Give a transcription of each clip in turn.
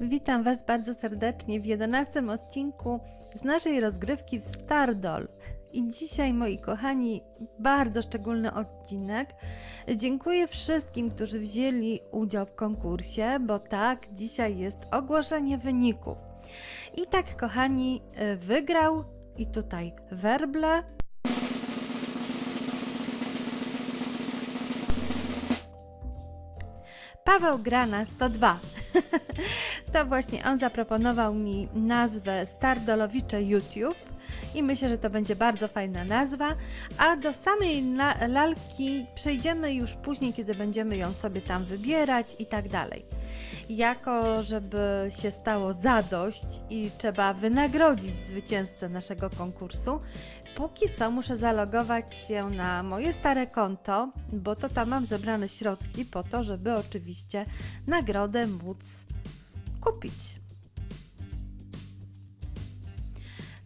Witam Was bardzo serdecznie w 11 odcinku z naszej rozgrywki w Stardoll. I dzisiaj, moi kochani, bardzo szczególny odcinek. Dziękuję wszystkim, którzy wzięli udział w konkursie, bo tak, dzisiaj jest ogłoszenie wyników. I tak, kochani, y, wygrał i tutaj werble. Paweł gra na 102. to właśnie on zaproponował mi nazwę Stardolowicze YouTube i myślę, że to będzie bardzo fajna nazwa. A do samej la- lalki przejdziemy już później, kiedy będziemy ją sobie tam wybierać i tak dalej. Jako, żeby się stało zadość i trzeba wynagrodzić zwycięzcę naszego konkursu, póki co muszę zalogować się na moje stare konto, bo to tam mam zebrane środki po to, żeby oczywiście nagrodę móc kupić.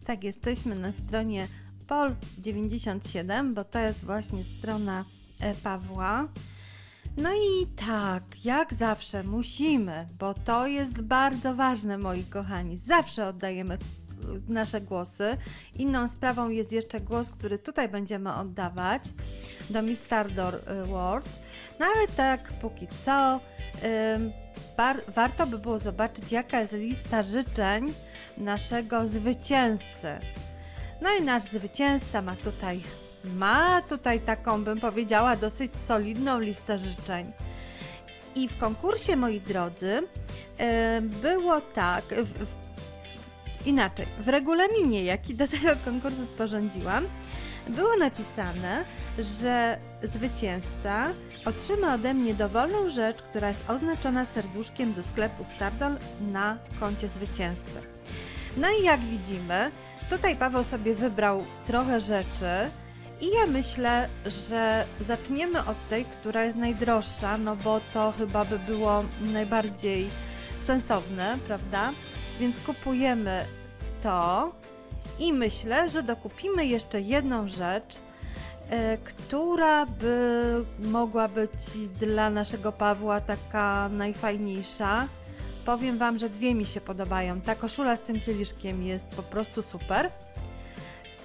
Tak, jesteśmy na stronie Pol97, bo to jest właśnie strona e, Pawła. No i tak, jak zawsze musimy, bo to jest bardzo ważne, moi kochani. Zawsze oddajemy nasze głosy. Inną sprawą jest jeszcze głos, który tutaj będziemy oddawać do Miss Stardor y, World. No ale tak, póki co, warto by było zobaczyć, jaka jest lista życzeń naszego zwycięzcy. No i nasz zwycięzca ma tutaj, ma tutaj taką, bym powiedziała, dosyć solidną listę życzeń. I w konkursie, moi drodzy, e, było tak, w, inaczej, w regulaminie, jaki do tego konkursu sporządziłam, było napisane, że zwycięzca otrzyma ode mnie dowolną rzecz, która jest oznaczona serduszkiem ze sklepu Stardol na koncie zwycięzcy. No i jak widzimy, tutaj Paweł sobie wybrał trochę rzeczy i ja myślę, że zaczniemy od tej, która jest najdroższa, no bo to chyba by było najbardziej sensowne, prawda? Więc kupujemy to i myślę, że dokupimy jeszcze jedną rzecz, e, która by mogła być dla naszego Pawła taka najfajniejsza. Powiem Wam, że dwie mi się podobają. Ta koszula z tym kieliszkiem jest po prostu super.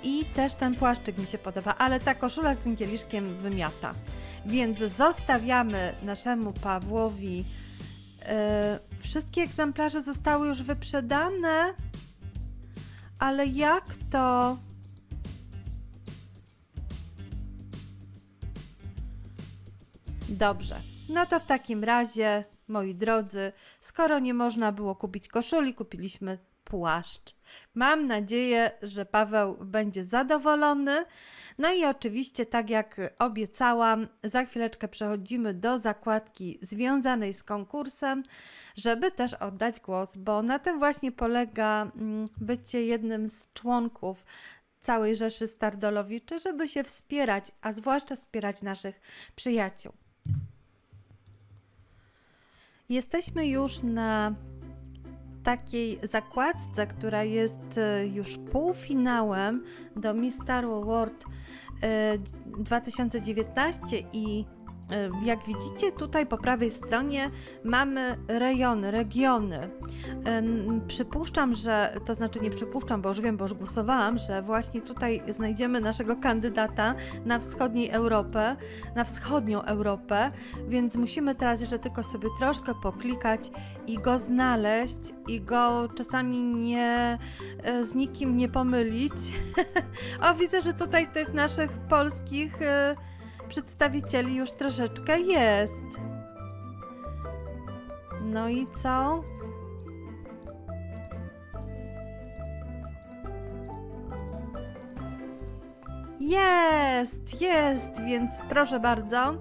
I też ten płaszczyk mi się podoba, ale ta koszula z tym kieliszkiem wymiata. Więc zostawiamy naszemu Pawłowi. e, wszystkie egzemplarze zostały już wyprzedane. Ale jak to? Dobrze. No to w takim razie, moi drodzy, skoro nie można było kupić koszuli, kupiliśmy płaszcz. Mam nadzieję, że Paweł będzie zadowolony. No i oczywiście, tak jak obiecałam, za chwileczkę przechodzimy do zakładki związanej z konkursem, żeby też oddać głos, bo na tym właśnie polega mm, bycie jednym z członków całej Rzeszy Stardolowiczy, żeby się wspierać, a zwłaszcza wspierać naszych przyjaciół. Jesteśmy już na takiej zakładce, która jest e, już półfinałem do Miss Star World e, 2019 i jak widzicie tutaj po prawej stronie mamy rejony, regiony. Przypuszczam, że, to znaczy nie przypuszczam, bo już wiem, bo już głosowałam, że właśnie tutaj znajdziemy naszego kandydata na wschodniej Europę, na wschodnią Europę, więc musimy teraz jeszcze tylko sobie troszkę poklikać i go znaleźć i go czasami nie e, z nikim nie pomylić. o, widzę, że tutaj tych naszych polskich e, przedstawicieli już troszeczkę jest. No i co? Jest, jest, więc proszę bardzo.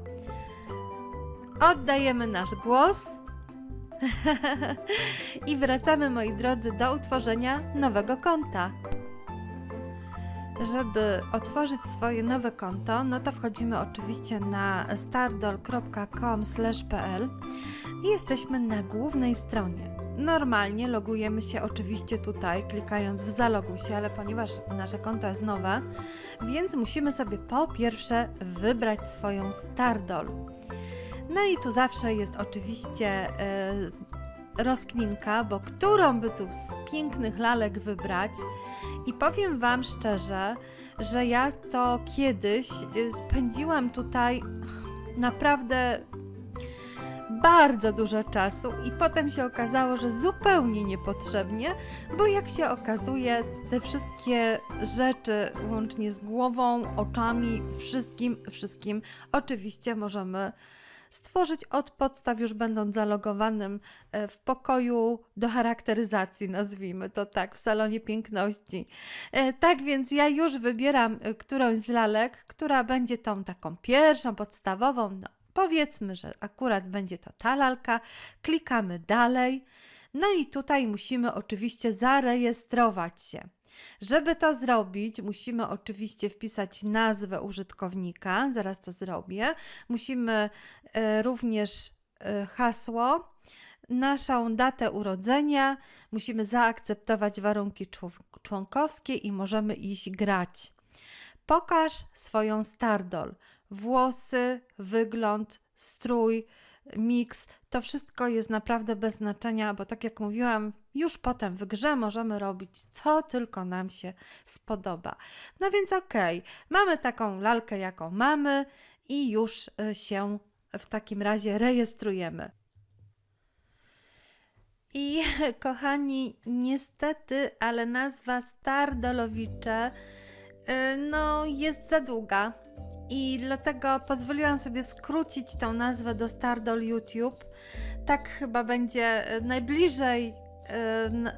Oddajemy nasz głos. I wracamy, moi drodzy, do utworzenia nowego konta. Żeby otworzyć swoje nowe konto, no to wchodzimy oczywiście na stardoll.com/pl i jesteśmy na głównej stronie. Normalnie logujemy się oczywiście tutaj, klikając w zaloguj się, ale ponieważ nasze konto jest nowe, więc musimy sobie po pierwsze wybrać swoją Stardoll. No i tu zawsze jest oczywiście e, rozkminka, bo którą by tu z pięknych lalek wybrać. I powiem Wam szczerze, że ja to kiedyś y, spędziłam tutaj naprawdę bardzo dużo czasu i potem się okazało, że zupełnie niepotrzebnie, bo jak się okazuje, te wszystkie rzeczy, łącznie z głową, oczami, wszystkim, wszystkim, oczywiście możemy stworzyć od podstaw, już będąc zalogowanym e, w pokoju do charakteryzacji, nazwijmy to tak, w salonie piękności. E, Tak więc ja już wybieram e, którąś z lalek, która będzie tą taką pierwszą, podstawową. No, powiedzmy, że akurat będzie to ta lalka. Klikamy dalej. No i tutaj musimy oczywiście zarejestrować się. Żeby to zrobić, musimy oczywiście wpisać nazwę użytkownika, zaraz to zrobię. Musimy e, również e, hasło, naszą datę urodzenia, musimy zaakceptować warunki człon- członkowskie i możemy iść grać. Pokaż swoją stardol. Włosy, wygląd, strój, miks, to wszystko jest naprawdę bez znaczenia, bo tak jak mówiłam, już potem w grze możemy robić co tylko nam się spodoba. No więc okej, mamy taką lalkę, jaką mamy i już y, się w takim razie rejestrujemy. I kochani, niestety, ale nazwa Stardolowicze y, no jest za długa i dlatego pozwoliłam sobie skrócić tą nazwę do Stardol YouTube. Tak chyba będzie y, najbliżej y, n-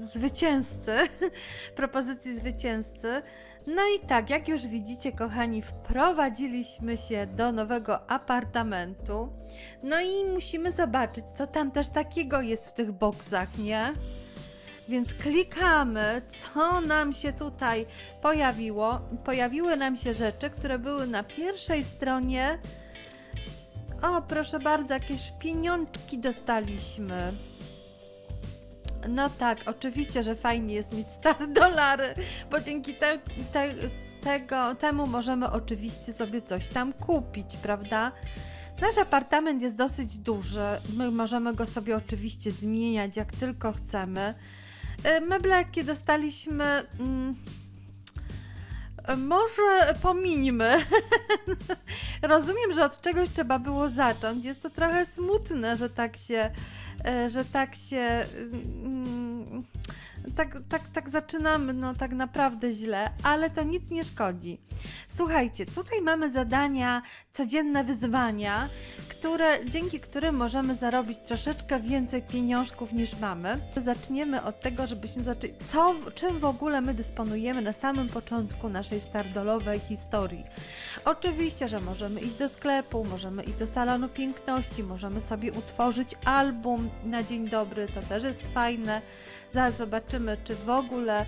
zwycięzcy, propozycji zwycięzcy. No i tak, jak już widzicie, kochani, wprowadziliśmy się do nowego apartamentu. No i musimy zobaczyć, co tam też takiego jest w tych boksach, nie? Więc klikamy, co nam się tutaj pojawiło. Pojawiły nam się rzeczy, które były na pierwszej stronie. O, proszę bardzo, jakieś pieniążki dostaliśmy. No tak, oczywiście, że fajnie jest mieć stare dolary, bo dzięki te, te, tego, temu możemy oczywiście sobie coś tam kupić, prawda? Nasz apartament jest dosyć duży. My możemy go sobie oczywiście zmieniać jak tylko chcemy. E, Meble, jakie dostaliśmy. Mm, e, może pominimy. Rozumiem, że od czegoś trzeba było zacząć. Jest to trochę smutne, że tak się, e, że tak się. Tak, tak, tak zaczynamy, no tak naprawdę źle, ale to nic nie szkodzi. Słuchajcie, tutaj mamy zadania, codzienne wyzwania, które, dzięki którym możemy zarobić troszeczkę więcej pieniążków niż mamy. Zaczniemy od tego, żebyśmy zaczęli, co, czym w ogóle my dysponujemy na samym początku naszej stardolowej historii. Oczywiście, że możemy iść do sklepu, możemy iść do salonu piękności, możemy sobie utworzyć album na dzień dobry, to też jest fajne. Zaraz zobaczymy, czy w ogóle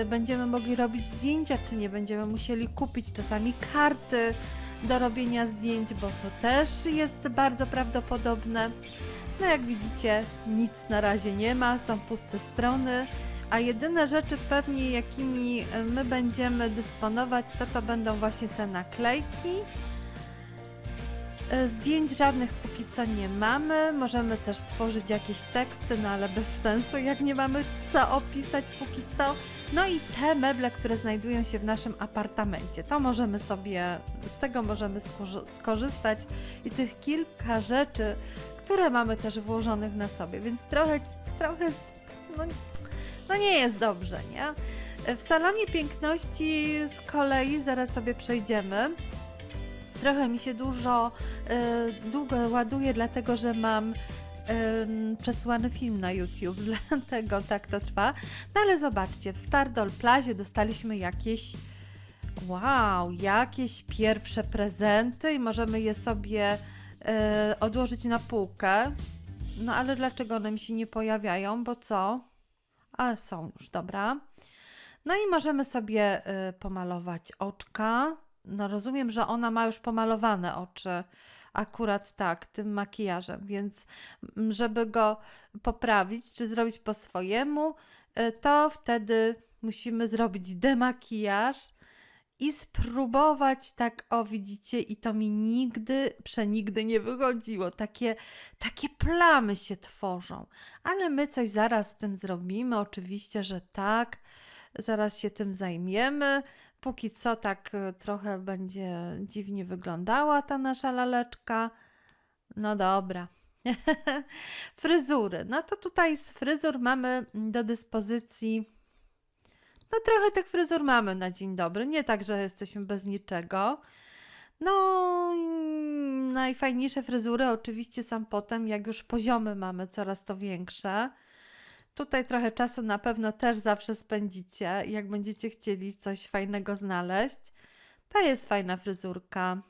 y, będziemy mogli robić zdjęcia, czy nie będziemy musieli kupić czasami karty do robienia zdjęć, bo to też jest bardzo prawdopodobne. No jak widzicie, nic na razie nie ma, są puste strony, a jedyne rzeczy pewnie jakimi y, my będziemy dysponować, to to będą właśnie te naklejki. Y, Zdjęć żadnych póki co nie mamy. Możemy też tworzyć jakieś teksty, no ale bez sensu, jak nie mamy co opisać póki co. No i te meble, które znajdują się w naszym apartamencie, to możemy sobie, z tego możemy skorzy- skorzystać i tych kilka rzeczy, które mamy też włożonych na sobie, więc trochę, trochę, no, no nie jest dobrze, nie? W salonie piękności z kolei zaraz sobie przejdziemy. Trochę mi się dużo, y, długo ładuje, dlatego że mam przesłany film na YouTube, dlatego tak to trwa. No ale zobaczcie, w Stardol Plazie dostaliśmy jakieś, wow, jakieś pierwsze prezenty i możemy je sobie y, odłożyć na półkę. No ale dlaczego one mi się nie pojawiają? Bo co? A są już, dobra. No i możemy sobie y, pomalować oczka. No rozumiem, że ona ma już pomalowane oczy. Akurat tak, tym makijażem, więc żeby go poprawić czy zrobić po swojemu, y, to wtedy musimy zrobić demakijaż i spróbować tak, o widzicie, i to mi nigdy, przenigdy nie wychodziło. Takie, takie plamy się tworzą. Ale my coś zaraz z tym zrobimy, oczywiście, że tak. Zaraz się tym zajmiemy. Póki co tak y, trochę będzie dziwnie wyglądała ta nasza laleczka. No dobra. Fryzury. No to tutaj z fryzur mamy do dyspozycji no trochę tych fryzur mamy na dzień dobry. Nie tak, że jesteśmy bez niczego. No, najfajniejsze fryzury oczywiście są potem, jak już poziomy mamy coraz to większe. Tutaj trochę czasu na pewno też zawsze spędzicie, jak będziecie chcieli coś fajnego znaleźć. To jest fajna fryzurka.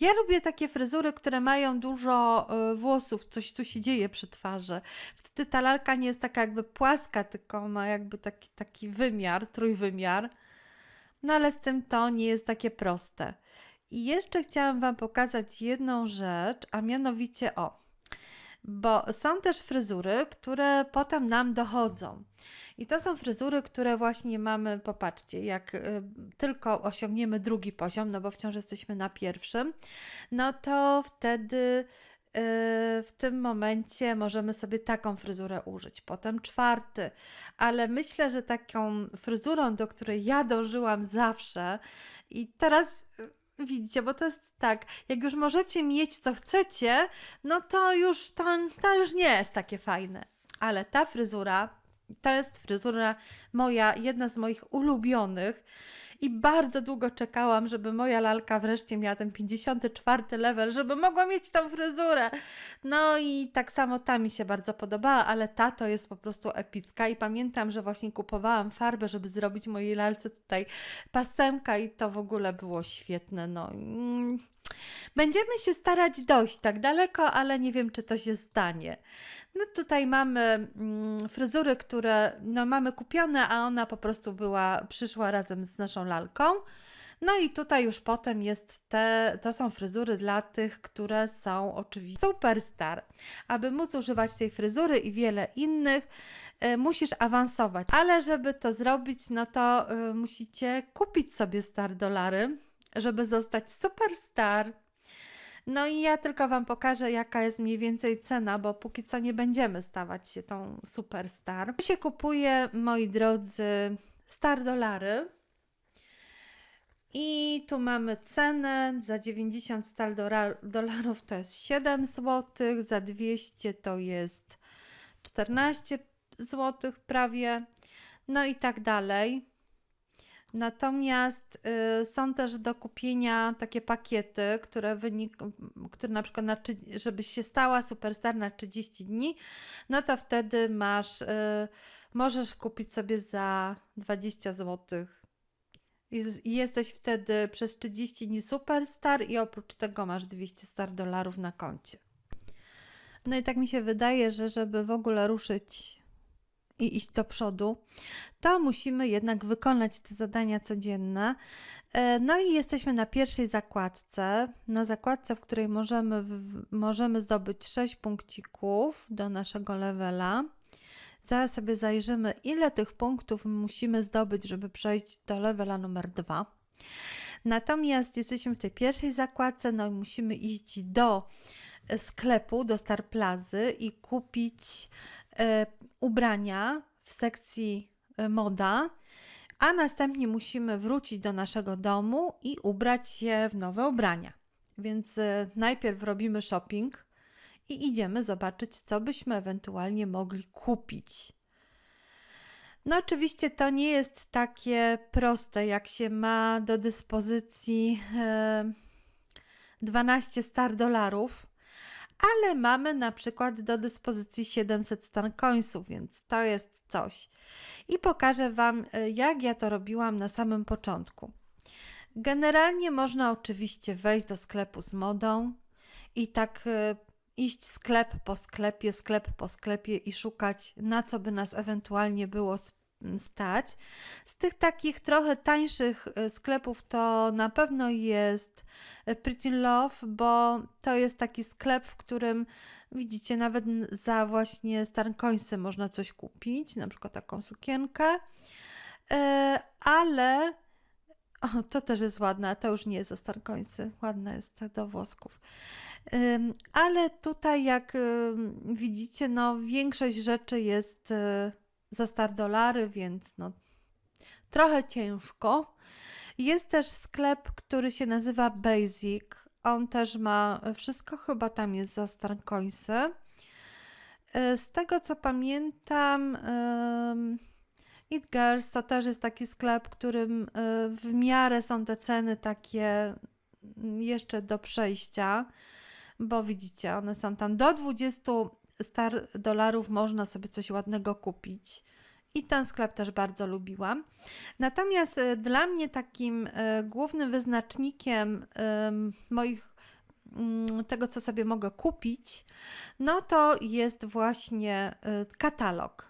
Ja lubię takie fryzury, które mają dużo y, włosów, coś tu się dzieje przy twarzy. Wtedy ta lalka nie jest taka jakby płaska, tylko ma jakby taki, taki wymiar, trójwymiar. No ale z tym to nie jest takie proste. I jeszcze chciałam Wam pokazać jedną rzecz, a mianowicie o, bo są też fryzury, które potem nam dochodzą. I to są fryzury, które właśnie mamy, popatrzcie, jak y, tylko osiągniemy drugi poziom, no bo wciąż jesteśmy na pierwszym, no to wtedy y, w tym momencie możemy sobie taką fryzurę użyć, potem czwarty, ale myślę, że taką fryzurą, do której ja dążyłam zawsze i teraz y, widzicie, bo to jest tak, jak już możecie mieć co chcecie, no to już to, to już nie jest takie fajne. Ale ta fryzura to jest fryzura moja, jedna z moich ulubionych. I bardzo długo czekałam, żeby moja lalka wreszcie miała ten 54 level, żeby mogła mieć tą fryzurę. No i tak samo ta mi się bardzo podobała, ale ta to jest po prostu epicka. I pamiętam, że właśnie kupowałam farbę, żeby zrobić mojej lalce tutaj pasemka, i to w ogóle było świetne. No. Mm. Będziemy się starać dojść tak daleko, ale nie wiem, czy to się stanie. No tutaj mamy mm, fryzury, które no, mamy kupione, a ona po prostu była, przyszła razem z naszą lalką. No i tutaj już potem jest te, to są fryzury dla tych, które są oczywiście superstar. Aby móc używać tej fryzury i wiele innych, y, musisz awansować. Ale żeby to zrobić, no to y, musicie kupić sobie star dolary, żeby zostać superstar. No i ja tylko Wam pokażę, jaka jest mniej więcej cena, bo póki co nie będziemy stawać się tą superstar. Tu się kupuje, moi drodzy, star dolary. I tu mamy cenę za 90 stal dolarów to jest 7 zł, za 200 to jest 14 zł prawie, no i tak dalej. Natomiast y, są też do kupienia takie pakiety, które wynik, które na przykład, na, żebyś się stała superstar na 30 dni, no to wtedy masz, y, możesz kupić sobie za 20 zł. I jesteś wtedy przez 30 dni superstar i oprócz tego masz 200 star dolarów na koncie. No i tak mi się wydaje, że żeby w ogóle ruszyć i iść do przodu, to musimy jednak wykonać te zadania codzienne. E, no i jesteśmy na pierwszej zakładce, na zakładce, w której możemy, możemy zdobyć 6 punkcików do naszego levela. Zaraz sobie zajrzymy, ile tych punktów musimy zdobyć, żeby przejść do levela numer 2. Natomiast jesteśmy w tej pierwszej zakładce, no i musimy iść do sklepu, do Star Plazy i kupić e, ubrania w sekcji e, moda, a następnie musimy wrócić do naszego domu i ubrać się w nowe ubrania. Więc e, najpierw robimy shopping i idziemy zobaczyć, co byśmy ewentualnie mogli kupić. No, oczywiście to nie jest takie proste, jak się ma do dyspozycji 12 star dolarów ale mamy na przykład do dyspozycji 700 stan coinsów, więc to jest coś. I pokażę Wam, y, jak ja to robiłam na samym początku. Generalnie można oczywiście wejść do sklepu z modą i tak y, iść sklep po sklepie, sklep po sklepie i szukać, na co by nas ewentualnie było stać. Z tych takich trochę tańszych e, sklepów to na pewno jest e, Pretty Love, bo to jest taki sklep, w którym widzicie nawet za właśnie starkońsy można coś kupić, na przykład taką sukienkę. E, ale o, to też jest ładne, to już nie jest za starkońsy. Ładne jest do włosków. Ale tutaj, jak widzicie, no większość rzeczy jest za star dolary, więc no trochę ciężko. Jest też sklep, który się nazywa Basic. On też ma wszystko, chyba tam jest za starkońsy. Y, Z tego co pamiętam, It Girls to też jest taki sklep, którym y, w miarę są te ceny takie mm, jeszcze do przejścia, bo widzicie, one są tam do 20 star dolarów można sobie coś ładnego kupić. I ten sklep też bardzo lubiłam. Natomiast y, dla mnie takim y, głównym wyznacznikiem moich mm, tego, co sobie mogę kupić, no to jest właśnie y, katalog.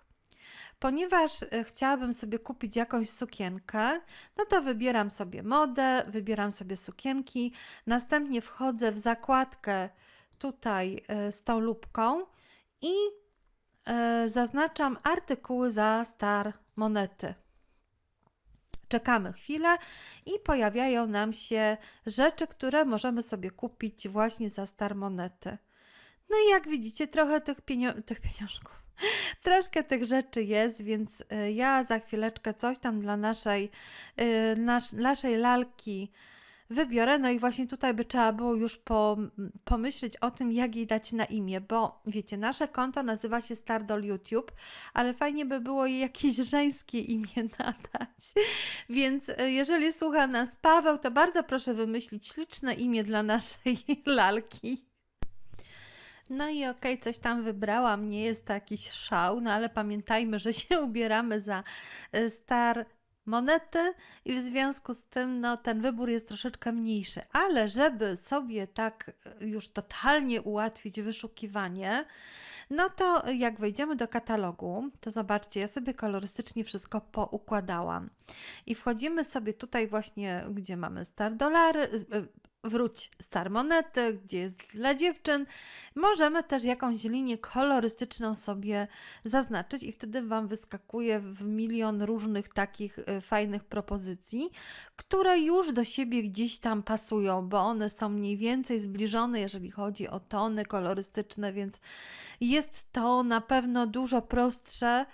Ponieważ chciałabym sobie kupić jakąś sukienkę, no to wybieram sobie modę, wybieram sobie sukienki, następnie wchodzę w zakładkę tutaj z tą lupką i y, zaznaczam artykuły za star monety. Czekamy chwilę i pojawiają nam się rzeczy, które możemy sobie kupić właśnie za star monety. No i jak widzicie, trochę tych, pienio- tych pieniążków troszkę tych rzeczy jest, więc y, ja za chwileczkę coś tam dla naszej, y, nasz, naszej lalki wybiorę. No i właśnie tutaj by trzeba było już po, pomyśleć o tym, jak jej dać na imię, bo wiecie, nasze konto nazywa się Stardol YouTube, ale fajnie by było jej jakieś żeńskie imię nadać. Więc y, jeżeli słucha nas Paweł, to bardzo proszę wymyślić śliczne imię dla naszej lalki. No i okej, coś tam wybrałam, nie jest to jakiś szał, no ale pamiętajmy, że się ubieramy za y, star monety i w związku z tym no, ten wybór jest troszeczkę mniejszy. Ale żeby sobie tak y, już totalnie ułatwić wyszukiwanie, no to jak wejdziemy do katalogu, to zobaczcie, ja sobie kolorystycznie wszystko poukładałam. I wchodzimy sobie tutaj właśnie, gdzie mamy star dolary, y, wróć star monety, gdzie jest dla dziewczyn. Możemy też jakąś linię kolorystyczną sobie zaznaczyć i wtedy Wam wyskakuje w milion różnych takich y, fajnych propozycji, które już do siebie gdzieś tam pasują, bo one są mniej więcej zbliżone, jeżeli chodzi o tony kolorystyczne, więc jest to na pewno dużo prostsze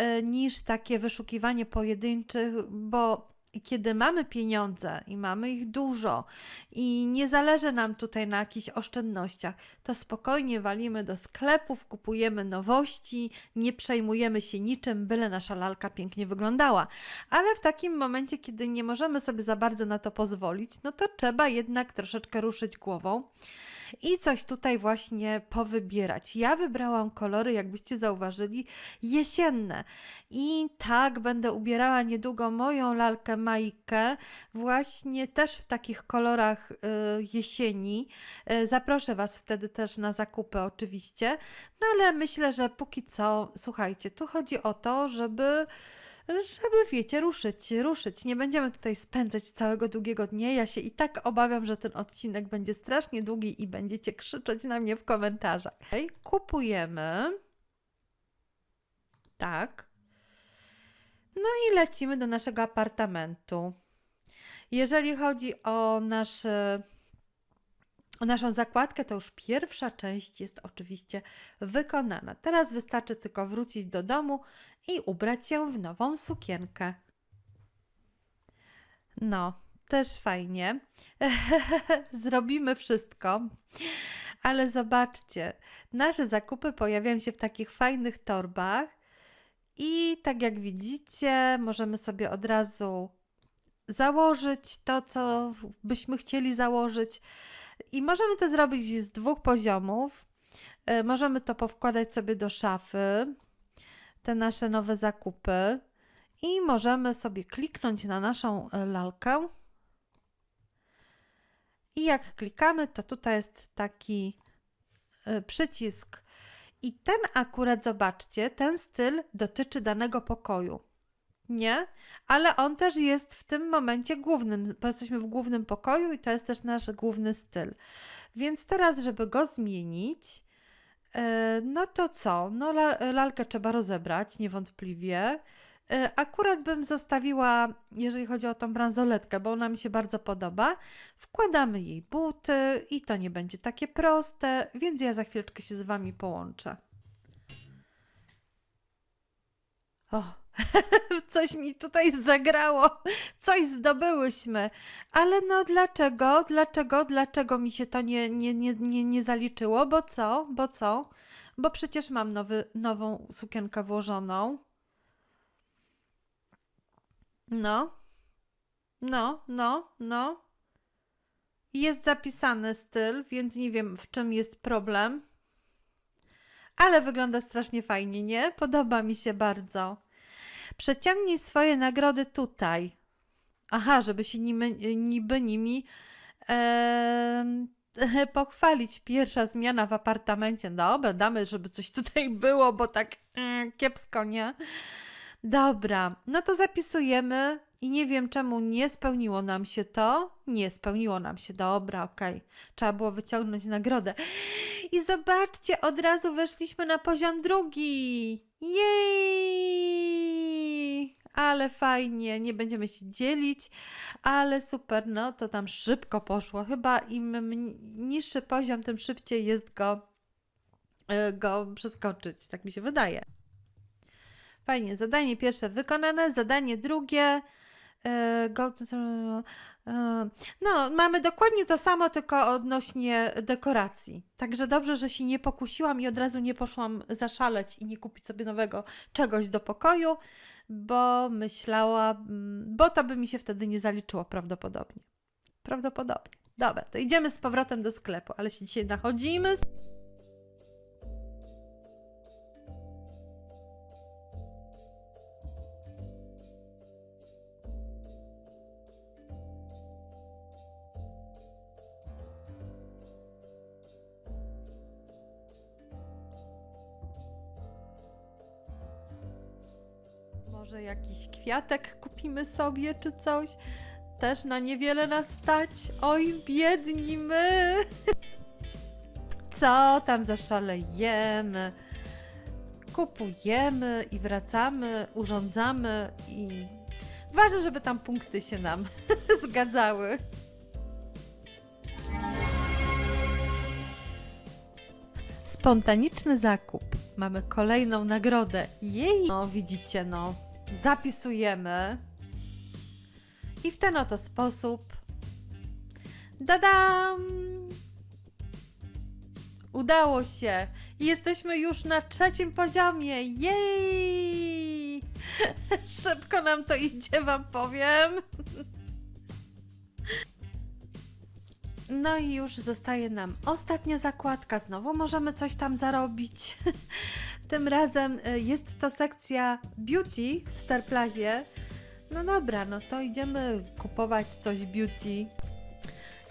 y, niż takie wyszukiwanie pojedynczych, bo kiedy mamy pieniądze i mamy ich dużo i nie zależy nam tutaj na jakichś oszczędnościach, to spokojnie walimy do sklepów, kupujemy nowości, nie przejmujemy się niczym, byle nasza lalka pięknie wyglądała. Ale w takim momencie, kiedy nie możemy sobie za bardzo na to pozwolić, no to trzeba jednak troszeczkę ruszyć głową i coś tutaj właśnie powybierać. Ja wybrałam kolory, jakbyście zauważyli, jesienne. I tak będę ubierała niedługo moją lalkę Majkę, właśnie też w takich kolorach y, jesieni. Y, zaproszę Was wtedy też na zakupy, oczywiście. No ale myślę, że póki co, słuchajcie, tu chodzi o to, żeby żeby, wiecie, ruszyć, ruszyć. Nie będziemy tutaj spędzać całego długiego dnia. Ja się i tak obawiam, że ten odcinek będzie strasznie długi i będziecie krzyczeć na mnie w komentarzach. Okay. Kupujemy. Tak. No i lecimy do naszego apartamentu. Jeżeli chodzi o nasz, o naszą zakładkę, to już pierwsza część jest oczywiście wykonana. Teraz wystarczy tylko wrócić do domu i ubrać się w nową sukienkę. No, też fajnie. Zrobimy wszystko. Ale zobaczcie, nasze zakupy pojawiają się w takich fajnych torbach. I tak jak widzicie, możemy sobie od razu założyć to, co byśmy chcieli założyć. I możemy to zrobić z dwóch poziomów. E, Możemy to powkładać sobie do szafy, te nasze nowe zakupy. I możemy sobie kliknąć na naszą e, lalkę. I jak klikamy, to tutaj jest taki e, przycisk. I ten akurat, zobaczcie, ten styl dotyczy danego pokoju. Nie? Ale on też jest w tym momencie głównym, bo jesteśmy w głównym pokoju i to jest też nasz główny styl. Więc teraz, żeby go zmienić, e, no to co? No la- lalkę trzeba rozebrać, niewątpliwie. E, Akurat bym zostawiła, jeżeli chodzi o tą bransoletkę, bo ona mi się bardzo podoba. Wkładamy jej buty i to nie będzie takie proste, więc ja za chwileczkę się z Wami połączę. O, coś mi tutaj zagrało, coś zdobyłyśmy. Ale no dlaczego, dlaczego, dlaczego mi się to nie, nie, nie, nie, nie zaliczyło? Bo co, bo co? Bo przecież mam nowy, nową sukienkę włożoną. No, no, no, no. Jest zapisany styl, więc nie wiem w czym jest problem. Ale wygląda strasznie fajnie, nie? Podoba mi się bardzo. Przeciągnij swoje nagrody tutaj. Aha, żeby się nimi, niby nimi pochwalić. Pierwsza zmiana w apartamencie. Dobra, damy, żeby coś tutaj było, bo tak mm, kiepsko, nie? Dobra, no to zapisujemy i nie wiem czemu nie spełniło nam się to. Nie spełniło nam się, dobra, okej. Trzeba było wyciągnąć nagrodę. I zobaczcie, od razu weszliśmy na poziom drugi. Jej! Ale fajnie, nie będziemy się dzielić, ale super, no to tam szybko poszło. Chyba im niższy poziom, tym szybciej jest go, e, go przeskoczyć, tak mi się wydaje. Fajnie, zadanie pierwsze wykonane, zadanie drugie. e, e, no, mamy dokładnie to samo, tylko odnośnie dekoracji. Także dobrze, że się nie pokusiłam i od razu nie poszłam zaszaleć i nie kupić sobie nowego czegoś do pokoju, bo myślałam, bo to by mi się wtedy nie zaliczyło prawdopodobnie. Prawdopodobnie. Dobra, to idziemy z powrotem do sklepu, ale się dzisiaj nachodzimy. Może jakiś kwiatek kupimy sobie czy coś? Też na niewiele nas stać. Oj, biedni my! Co tam zaszalejemy? Kupujemy i wracamy, urządzamy i ważne, żeby tam punkty się nam zgadzały. Spontaniczny zakup. Mamy kolejną nagrodę. Jej! No, widzicie, no. Zapisujemy. I w ten oto sposób. Dadam! Udało się! Jesteśmy już na trzecim poziomie. Jej! Szybko nam to idzie, wam powiem. No i już zostaje nam ostatnia zakładka. Znowu możemy coś tam zarobić. Tym razem y, jest to sekcja beauty w Starplazie. No dobra, no to idziemy kupować coś beauty.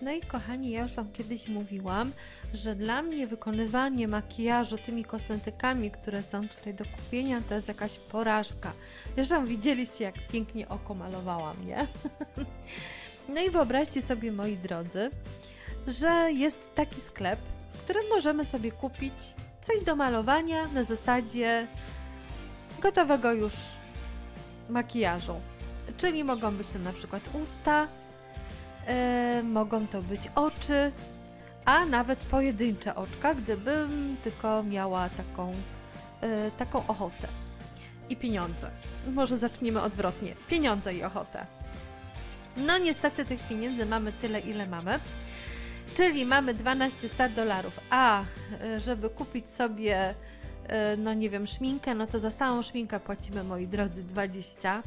No i kochani, ja już Wam kiedyś mówiłam, że dla mnie wykonywanie makijażu tymi kosmetykami, które są tutaj do kupienia, to jest jakaś porażka. Zresztą widzieliście, jak pięknie oko malowałam, nie? No i wyobraźcie sobie, moi drodzy, że jest taki sklep, w którym możemy sobie kupić coś do malowania na zasadzie gotowego już makijażu. Czyli mogą być to na przykład usta, e, mogą to być oczy, a nawet pojedyncze oczka, gdybym tylko miała taką, e, taką ochotę. I pieniądze. Może zaczniemy odwrotnie. Pieniądze i ochotę. No niestety tych pieniędzy mamy tyle, ile mamy. Czyli mamy 12 100 dolarów, a y, żeby kupić sobie, y, no nie wiem, szminkę, no to za samą szminkę płacimy, moi drodzy, 20.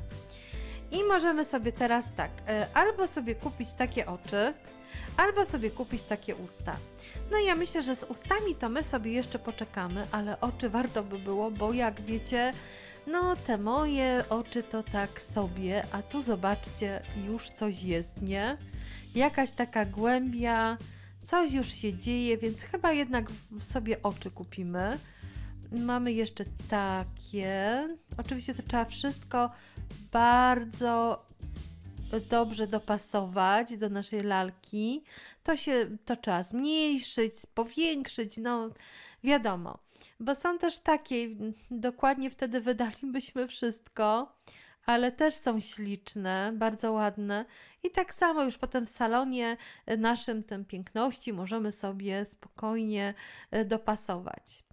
I możemy sobie teraz tak, y, albo sobie kupić takie oczy, albo sobie kupić takie usta. No i ja myślę, że z ustami to my sobie jeszcze poczekamy, ale oczy warto by było, bo jak wiecie, no te moje oczy to tak sobie, a tu zobaczcie, już coś jest, nie? Jakaś taka głębia, coś już się dzieje, więc chyba jednak sobie oczy kupimy. Mamy jeszcze takie. Oczywiście to trzeba wszystko bardzo dobrze dopasować do naszej lalki, to się to trzeba zmniejszyć, powiększyć, no wiadomo. Bo są też takie, dokładnie wtedy wydalibyśmy wszystko, ale też są śliczne, bardzo ładne. I tak samo już potem w salonie e, naszym tym piękności możemy sobie spokojnie e, dopasować.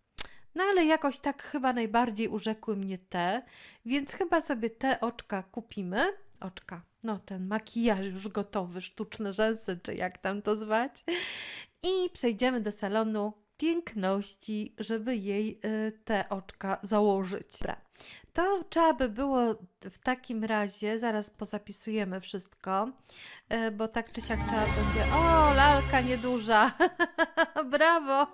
No ale jakoś tak chyba najbardziej urzekły mnie te, więc chyba sobie te oczka kupimy. Oczka, no ten makijaż już gotowy, sztuczne rzęsy, czy jak tam to zwać. I przejdziemy do salonu piękności, żeby jej y, te oczka założyć. Dobra. To trzeba by było w takim razie, zaraz pozapisujemy wszystko, y, bo tak czy siak trzeba będzie. O, lalka nieduża! Brawo!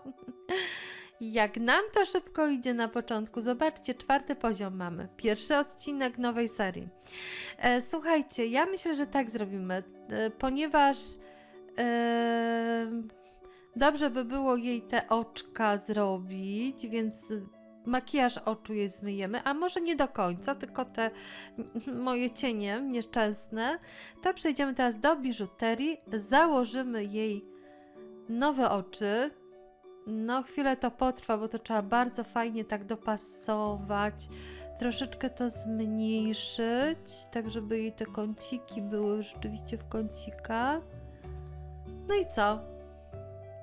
Jak nam to szybko idzie na początku. Zobaczcie, czwarty poziom mamy. Pierwszy odcinek nowej serii. E, słuchajcie, ja myślę, że tak zrobimy, e, ponieważ e, dobrze by było jej te oczka zrobić, więc makijaż oczu jej zmyjemy, a może nie do końca, tylko te moje cienie nieszczęsne. To przejdziemy teraz do biżuterii, założymy jej nowe oczy. No, chwilę to potrwa, bo to trzeba bardzo fajnie tak dopasować. Troszeczkę to zmniejszyć, tak żeby jej te kąciki były rzeczywiście w kącikach. No i co?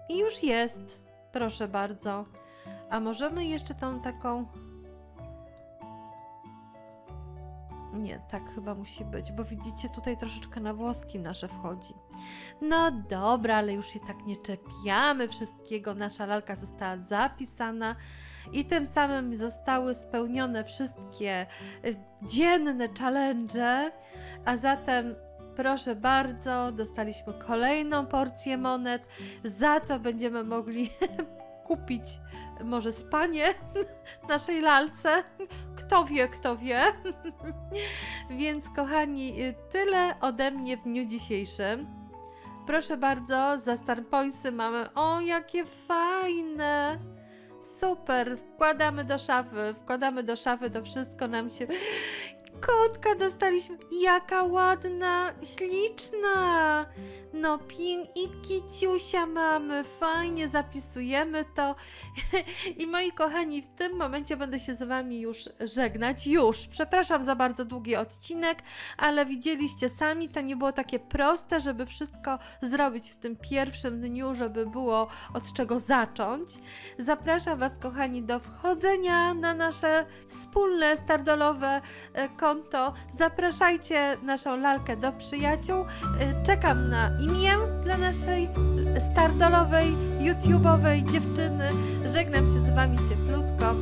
I już jest. Proszę bardzo. A możemy jeszcze tą taką. Nie, tak chyba musi być, bo widzicie, tutaj troszeczkę na włoski nasze wchodzi. No dobra, ale już się tak nie czepiamy wszystkiego. Nasza lalka została zapisana i tym samym zostały spełnione wszystkie y, dzienne challenge, a zatem proszę bardzo, dostaliśmy kolejną porcję monet, za co będziemy mogli kupić może spanie naszej lalce. Kto wie, kto wie. Więc kochani, y, tyle ode mnie w dniu dzisiejszym. Proszę bardzo, za Starpointsy mamy. O, jakie fajne! Super, wkładamy do szafy, wkładamy do szafy, to wszystko nam się. Kotka dostaliśmy. Jaka ładna, śliczna. No, pięk i kiciusia mamy. Fajnie zapisujemy to. I moi kochani, w tym momencie będę się z wami już żegnać. Już. Przepraszam za bardzo długi odcinek, ale widzieliście sami, to nie było takie proste, żeby wszystko zrobić w tym pierwszym dniu, żeby było od czego zacząć. Zapraszam Was, kochani, do wchodzenia na nasze wspólne stardolowe e, konto. Zapraszajcie naszą lalkę do przyjaciół. E, Czekam na imię dla naszej stardolowej, YouTube'owej dziewczyny. Żegnam się z Wami cieplutko.